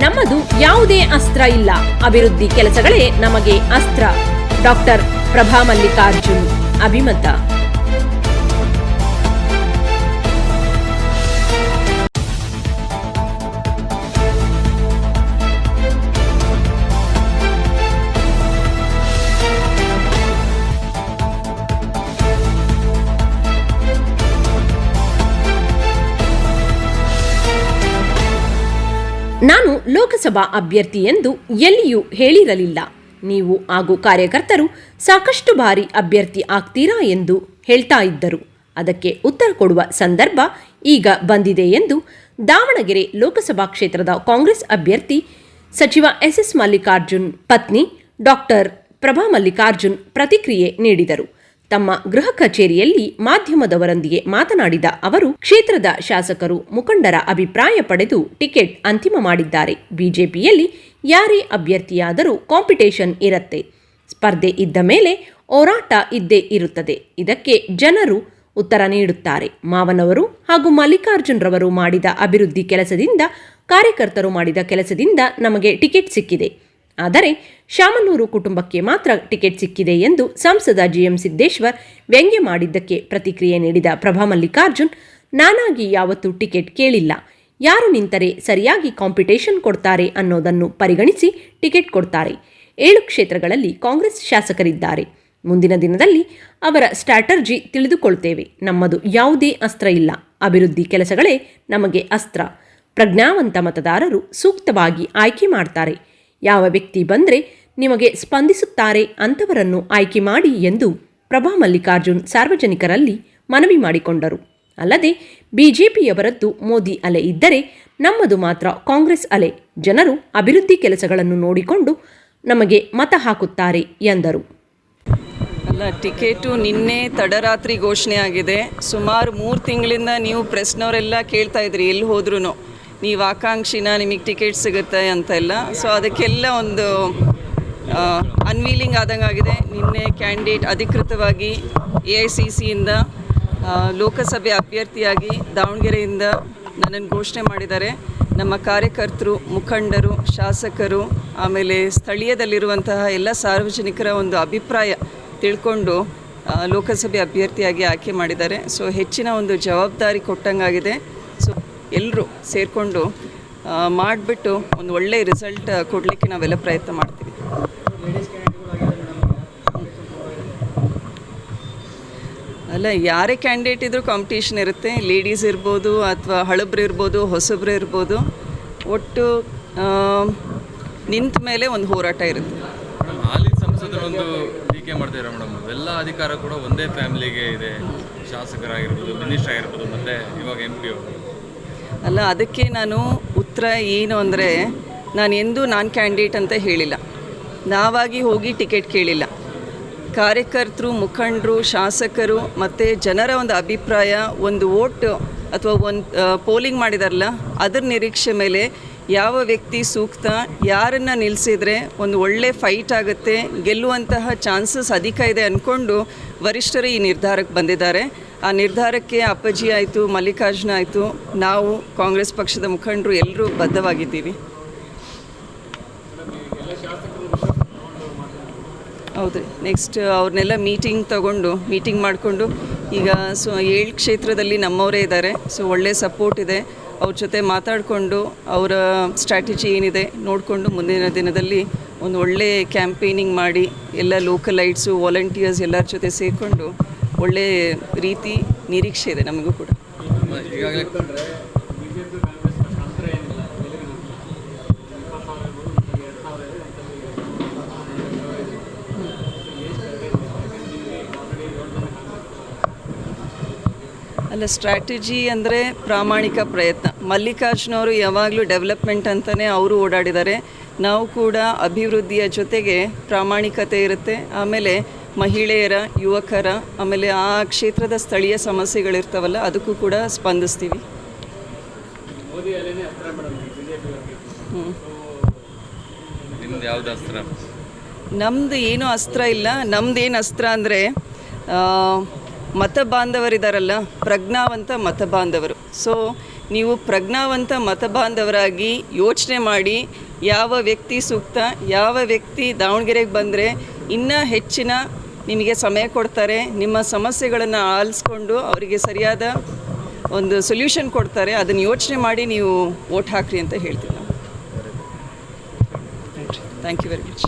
ನಮ್ಮದು ಯಾವುದೇ ಅಸ್ತ್ರ ಇಲ್ಲ. ಅಭಿವೃದ್ಧಿ ಕೆಲಸಗಳೇ ನಮಗೆ ಅಸ್ತ್ರ. ಡಾಕ್ಟರ್ ಪ್ರಭಾ ಮಲ್ಲಿಕಾರ್ಜುನ್ ಅಭಿಮತ. ನಾನು ಲೋಕಸಭಾ ಅಭ್ಯರ್ಥಿ ಎಂದು ಎಲ್ಲಿಯೂ ಹೇಳಿರಲಿಲ್ಲ. ನೀವು ಹಾಗೂ ಕಾರ್ಯಕರ್ತರು ಸಾಕಷ್ಟು ಬಾರಿ ಅಭ್ಯರ್ಥಿ ಆಗ್ತೀರಾ ಎಂದು ಹೇಳ್ತಾ ಇದ್ದರು. ಅದಕ್ಕೆ ಉತ್ತರ ಕೊಡುವ ಸಂದರ್ಭ ಈಗ ಬಂದಿದೆ ಎಂದು ದಾವಣಗೆರೆ ಲೋಕಸಭಾ ಕ್ಷೇತ್ರದ ಕಾಂಗ್ರೆಸ್ ಅಭ್ಯರ್ಥಿ ಸಚಿವ ಎಸ್ ಎಸ್ ಮಲ್ಲಿಕಾರ್ಜುನ್ ಪತ್ನಿ ಡಾಕ್ಟರ್ ಪ್ರಭಾ ಮಲ್ಲಿಕಾರ್ಜುನ್ ಪ್ರತಿಕ್ರಿಯೆ ನೀಡಿದರು. ತಮ್ಮ ಗೃಹ ಕಚೇರಿಯಲ್ಲಿ ಮಾಧ್ಯಮದವರೊಂದಿಗೆ ಮಾತನಾಡಿದ ಅವರು, ಕ್ಷೇತ್ರದ ಶಾಸಕರು ಮುಖಂಡರ ಅಭಿಪ್ರಾಯ ಪಡೆದು ಟಿಕೆಟ್ ಅಂತಿಮ ಮಾಡಿದ್ದಾರೆ. ಬಿಜೆಪಿಯಲ್ಲಿ ಯಾರೇ ಅಭ್ಯರ್ಥಿಯಾದರೂ ಕಾಂಪಿಟೇಷನ್ ಇರುತ್ತೆ. ಸ್ಪರ್ಧೆ ಇದ್ದ ಮೇಲೆ ಹೋರಾಟ ಇದ್ದೇ ಇರುತ್ತದೆ. ಇದಕ್ಕೆ ಜನರು ಉತ್ತರ ನೀಡುತ್ತಾರೆ. ಮಾವನವರು ಹಾಗೂ ಮಲ್ಲಿಕಾರ್ಜುನ್ ರವರು ಮಾಡಿದ ಅಭಿವೃದ್ಧಿ ಕೆಲಸದಿಂದ, ಕಾರ್ಯಕರ್ತರು ಮಾಡಿದ ಕೆಲಸದಿಂದ ನಮಗೆ ಟಿಕೆಟ್ ಸಿಕ್ಕಿದೆ. ಆದರೆ ಶಾಮನೂರು ಕುಟುಂಬಕ್ಕೆ ಮಾತ್ರ ಟಿಕೆಟ್ ಸಿಕ್ಕಿದೆ ಎಂದು ಸಂಸದ ಜಿಎಂ ಸಿದ್ದೇಶ್ವರ್ ವ್ಯಂಗ್ಯ ಮಾಡಿದ್ದಕ್ಕೆ ಪ್ರತಿಕ್ರಿಯೆ ನೀಡಿದ ಪ್ರಭಾ ಮಲ್ಲಿಕಾರ್ಜುನ್, ನಾನಾಗಿ ಯಾವತ್ತೂ ಟಿಕೆಟ್ ಕೇಳಿಲ್ಲ. ಯಾರು ನಿಂತರೆ ಸರಿಯಾಗಿ ಕಾಂಪಿಟೇಷನ್ ಕೊಡ್ತಾರೆ ಅನ್ನೋದನ್ನು ಪರಿಗಣಿಸಿ ಟಿಕೆಟ್ ಕೊಡ್ತಾರೆ. ಏಳು ಕ್ಷೇತ್ರಗಳಲ್ಲಿ ಕಾಂಗ್ರೆಸ್ ಶಾಸಕರಿದ್ದಾರೆ. ಮುಂದಿನ ದಿನದಲ್ಲಿ ಅವರ ಸ್ಟ್ರಾಟರ್ಜಿ ತಿಳಿದುಕೊಳ್ತೇವೆ. ನಮ್ಮದು ಯಾವುದೇ ಅಸ್ತ್ರ ಇಲ್ಲ. ಅಭಿವೃದ್ಧಿ ಕೆಲಸಗಳೇ ನಮಗೆ ಅಸ್ತ್ರ. ಪ್ರಜ್ಞಾವಂತ ಮತದಾರರು ಸೂಕ್ತವಾಗಿ ಆಯ್ಕೆ ಮಾಡ್ತಾರೆ. ಯಾವ ವ್ಯಕ್ತಿ ಬಂದರೆ ನಿಮಗೆ ಸ್ಪಂದಿಸುತ್ತಾರೆ ಅಂಥವರನ್ನು ಆಯ್ಕೆ ಮಾಡಿ ಎಂದು ಪ್ರಭಾ ಮಲ್ಲಿಕಾರ್ಜುನ್ ಸಾರ್ವಜನಿಕರಲ್ಲಿ ಮನವಿ ಮಾಡಿಕೊಂಡರು. ಅಲ್ಲದೆ ಬಿಜೆಪಿಯವರದ್ದು ಮೋದಿ ಅಲೆ ಇದ್ದರೆ ನಮ್ಮದು ಮಾತ್ರ ಕಾಂಗ್ರೆಸ್ ಅಲೆ. ಜನರು ಅಭಿವೃದ್ಧಿ ಕೆಲಸಗಳನ್ನು ನೋಡಿಕೊಂಡು ನಮಗೆ ಮತ ಹಾಕುತ್ತಾರೆ ಎಂದರು. ಅಲ್ಲ, ಟಿಕೆಟು ನಿನ್ನೆ ತಡರಾತ್ರಿ ಘೋಷಣೆ ಆಗಿದೆ ಸುಮಾರು ಮೂರು ತಿಂಗಳಿಂದ ನೀವು ಪ್ರೆಸ್ನವರೆಲ್ಲ ಕೇಳ್ತಾ ಇದ್ರಿ, ಎಲ್ಲಿ ಹೋದ್ರೂ ನೀವು ಆಕಾಂಕ್ಷಿನ ನಿಮಗೆ ಟಿಕೆಟ್ ಸಿಗುತ್ತೆ ಅಂತ ಎಲ್ಲ ಸೊ ಅದಕ್ಕೆಲ್ಲ ಒಂದು ಅನ್ವೀಲಿಂಗ್ ಆದಂಗೆ ಆಗಿದೆ ನಿನ್ನೆ ಕ್ಯಾಂಡಿಡೇಟ್ ಅಧಿಕೃತವಾಗಿ ಎ ಐ ಸಿ ಸಿಯಿಂದ ಲೋಕಸಭೆ ಅಭ್ಯರ್ಥಿಯಾಗಿ ದಾವಣಗೆರೆಯಿಂದ ನನ್ನನ್ನು ಘೋಷಣೆ ಮಾಡಿದ್ದಾರೆ. ನಮ್ಮ ಕಾರ್ಯಕರ್ತರು, ಮುಖಂಡರು, ಶಾಸಕರು, ಆಮೇಲೆ ಸ್ಥಳೀಯದಲ್ಲಿರುವಂತಹ ಎಲ್ಲ ಸಾರ್ವಜನಿಕರ ಒಂದು ಅಭಿಪ್ರಾಯ ತಿಳ್ಕೊಂಡು ಲೋಕಸಭೆ ಅಭ್ಯರ್ಥಿಯಾಗಿ ಆಯ್ಕೆ ಮಾಡಿದ್ದಾರೆ. ಸೊ ಹೆಚ್ಚಿನ ಒಂದು ಜವಾಬ್ದಾರಿ ಕೊಟ್ಟಂಗಾಗಿದೆ. ಸೊ ಎಲ್ಲರೂ ಸೇರಿಕೊಂಡು ಮಾಡಿಬಿಟ್ಟು ಒಂದು ಒಳ್ಳೆಯ ರಿಸಲ್ಟ್ ಕೊಡಲಿಕ್ಕೆ ನಾವೆಲ್ಲ ಪ್ರಯತ್ನ ಮಾಡ್ತೀವಿ. ಅಲ್ಲ, ಯಾರೇ ಕ್ಯಾಂಡಿಡೇಟ್ ಇದ್ದರೂ ಕಾಂಪಿಟೇಷನ್ ಇರುತ್ತೆ. ಲೇಡೀಸ್ ಇರ್ಬೋದು ಅಥವಾ ಹಳಬ್ರು ಇರ್ಬೋದು, ಹೊಸಬ್ರು ಇರ್ಬೋದು. ಒಟ್ಟು ನಿಂತ ಮೇಲೆ ಒಂದು ಹೋರಾಟ ಇರುತ್ತೆ. ಒಂದು ಟೀಕೆ ಮಾಡ್ತಿದ್ದಾರೆ ಮೇಡಮ್. ಎಲ್ಲ ಅಧಿಕಾರ ಕೂಡ ಒಂದೇ ಫ್ಯಾಮಿಲಿಗೆ ಇದೆ. ಶಾಸಕರಾಗಿರ್ಬೋದು ಮಿನಿಸ್ಟರ್ ಆಗಿರ್ಬೋದು, ಮತ್ತೆ ಇವಾಗ ಎಂ ಪಿ ಅವರು. ಅಲ್ಲ, ಅದಕ್ಕೆ ನಾನು ಉತ್ತರ ಏನು ಅಂದರೆ, ನಾನು ಎಂದೂ ನಾನು ಕ್ಯಾಂಡಿಡೇಟ್ ಅಂತ ಹೇಳಿಲ್ಲ. ನಾವಾಗಿ ಹೋಗಿ ಟಿಕೆಟ್ ಕೇಳಿಲ್ಲ. ಕಾರ್ಯಕರ್ತರು, ಮುಖಂಡರು, ಶಾಸಕರು ಮತ್ತು ಜನರ ಒಂದು ಅಭಿಪ್ರಾಯ, ಒಂದು ವೋಟ್ ಅಥವಾ ಒಂದು ಪೋಲಿಂಗ್ ಮಾಡಿದಾರಲ್ಲ, ಅದರ ನಿರೀಕ್ಷೆ ಮೇಲೆ ಯಾವ ವ್ಯಕ್ತಿ ಸೂಕ್ತ, ಯಾರನ್ನು ನಿಲ್ಲಿಸಿದರೆ ಒಂದು ಒಳ್ಳೆ ಫೈಟ್ ಆಗುತ್ತೆ, ಗೆಲ್ಲುವಂತಹ ಚಾನ್ಸಸ್ ಅಧಿಕ ಇದೆ ಅಂದ್ಕೊಂಡು ವರಿಷ್ಠರು ಈ ನಿರ್ಧಾರಕ್ಕೆ ಬಂದಿದ್ದಾರೆ. ಆ ನಿರ್ಧಾರಕ್ಕೆ ಅಪ್ಪಾಜಿ ಆಯಿತು, ಮಲ್ಲಿಕಾರ್ಜುನ ಆಯಿತು, ನಾವು ಕಾಂಗ್ರೆಸ್ ಪಕ್ಷದ ಮುಖಂಡರು ಎಲ್ಲರೂ ಬದ್ಧವಾಗಿದ್ದೀವಿ. ಹೌದು ನೆಕ್ಸ್ಟ್ ಅವ್ರನ್ನೆಲ್ಲ ಮೀಟಿಂಗ್ ತಗೊಂಡು ಮೀಟಿಂಗ್ ಮಾಡಿಕೊಂಡು ಈಗ ಸೊ ಏಳು ಕ್ಷೇತ್ರದಲ್ಲಿ ನಮ್ಮವರೇ ಇದ್ದಾರೆ. ಸೊ ಒಳ್ಳೆ ಸಪೋರ್ಟ್ ಇದೆ. ಅವ್ರ ಜೊತೆ ಮಾತಾಡಿಕೊಂಡು ಅವರ ಸ್ಟ್ರಾಟಜಿ ಏನಿದೆ ನೋಡಿಕೊಂಡು ಮುಂದಿನ ದಿನದಲ್ಲಿ ಒಂದು ಒಳ್ಳೆ ಕ್ಯಾಂಪೇನಿಂಗ್ ಮಾಡಿ ಎಲ್ಲ ಲೋಕಲೈಟ್ಸು ವಾಲಂಟಿಯರ್ಸ್ ಎಲ್ಲರ ಜೊತೆ ಸೇರಿಕೊಂಡು ಒಳ್ಳೆ ರೀತಿ ನಿರೀಕ್ಷೆ ಇದೆ ನಮಗೂ ಕೂಡ. ಅಲ್ಲ ಸ್ಟ್ರಾಟಜಿ ಅಂದರೆ ಪ್ರಾಮಾಣಿಕ ಪ್ರಯತ್ನ. ಮಲ್ಲಿಕಾರ್ಜುನ ಅವರು ಯಾವಾಗಲೂ ಡೆವಲಪ್ಮೆಂಟ್ ಅಂತಲೇ ಅವರು ಓಡಾಡಿದ್ದಾರೆ. ನಾವು ಕೂಡ ಅಭಿವೃದ್ಧಿಯ ಜೊತೆಗೆ ಪ್ರಾಮಾಣಿಕತೆ ಇರುತ್ತೆ. ಆಮೇಲೆ ಮಹಿಳೆಯರ ಯುವಕರ ಆಮೇಲೆ ಆ ಕ್ಷೇತ್ರದ ಸ್ಥಳೀಯ ಸಮಸ್ಯೆಗಳಿರ್ತಾವಲ್ಲ ಅದಕ್ಕೂ ಕೂಡ ಸ್ಪಂದಿಸ್ತೀವಿ. ನಮ್ದು ಏನು ನಮ್ಮದು ಅಸ್ತ್ರ ಇಲ್ಲ ನಮ್ದು ಏನು ಅಸ್ತ್ರ ಅಂದರೆ ಮತ ಬಾಂಧವರಿದ್ದಾರಲ್ಲ ಪ್ರಜ್ಞಾವಂತ ಮತ ಬಾಂಧವರು ಸೊ ನೀವು ಪ್ರಜ್ಞಾವಂತ ಮತಬಾಂಧವರಾಗಿ ಯೋಚನೆ ಮಾಡಿ ಯಾವ ವ್ಯಕ್ತಿ ಸೂಕ್ತ, ಯಾವ ವ್ಯಕ್ತಿ ದಾವಣಗೆರೆಗೆ ಬಂದರೆ ಇನ್ನೂ ಹೆಚ್ಚಿನ ನಿಮಗೆ ಸಮಯ ಕೊಡ್ತಾರೆ, ನಿಮ್ಮ ಸಮಸ್ಯೆಗಳನ್ನು ಆಲಿಸ್ಕೊಂಡು ಅವರಿಗೆ ಸರಿಯಾದ ಒಂದು ಸೊಲ್ಯೂಷನ್ ಕೊಡ್ತಾರೆ, ಅದನ್ನು ಯೋಚನೆ ಮಾಡಿ ನೀವು ಓಟ್ ಹಾಕ್ರಿ ಅಂತ ಹೇಳ್ತೀವಿ ನಾವು. Thank you very much